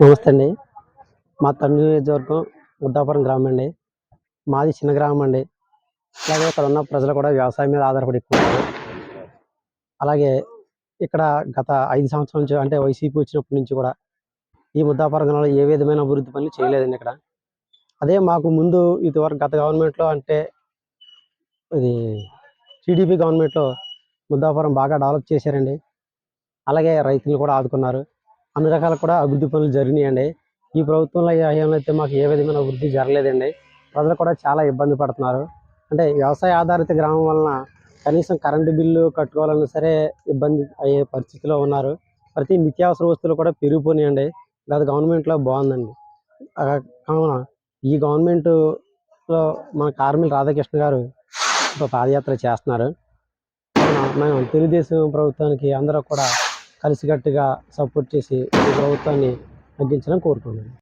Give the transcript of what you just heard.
నమస్తే అండి. మా తండ్రి నియోజకవర్గం ముద్దాపురం గ్రామం అండి. మాది చిన్న గ్రామం అండి. అలాగే ఇక్కడ ఉన్న ప్రజలు కూడా వ్యవసాయం మీద ఆధారపడి ఎక్కువ అలాగే ఇక్కడ గత ఐదు సంవత్సరాల నుంచి అంటే వైసీపీ వచ్చినప్పటి నుంచి కూడా ఈ ముద్దాపురం గ్రామంలో ఏ విధమైన అభివృద్ధి పనులు చేయలేదండి ఇక్కడ. అదే మాకు ముందు ఇదివరకు గత గవర్నమెంట్లో అంటే ఇది టీడీపీ గవర్నమెంట్లో ముద్దాపురం బాగా డెవలప్ చేశారండి. అలాగే రైతులు కూడా ఆదుకున్నారు. అన్ని రకాల కూడా అభివృద్ధి పనులు జరిగినాయండి. ఈ ప్రభుత్వంలో హయాంలో అయితే మాకు ఏ విధమైన అభివృద్ధి జరగలేదండి. ప్రజలు కూడా చాలా ఇబ్బంది పడుతున్నారు. అంటే వ్యవసాయ ఆధారిత గ్రామం వలన కనీసం కరెంటు బిల్లు కట్టుకోవాలన్నా సరే ఇబ్బంది అయ్యే పరిస్థితిలో ఉన్నారు. ప్రతి నిత్యావసర వస్తువులు కూడా పెరిగిపోయినాయండి. గత గవర్నమెంట్లో బాగుందండి. కావున ఈ గవర్నమెంట్లో మన కార్మిక రాధాకృష్ణ గారు ఒక పాదయాత్ర చేస్తున్నారు. మనం తెలుగుదేశం ప్రభుత్వానికి అందరూ కూడా కలిసికట్టుగా సపోర్ట్ చేసి ఈ ప్రభుత్వాన్ని తగ్గించాలని కోరుకుంటున్నాను.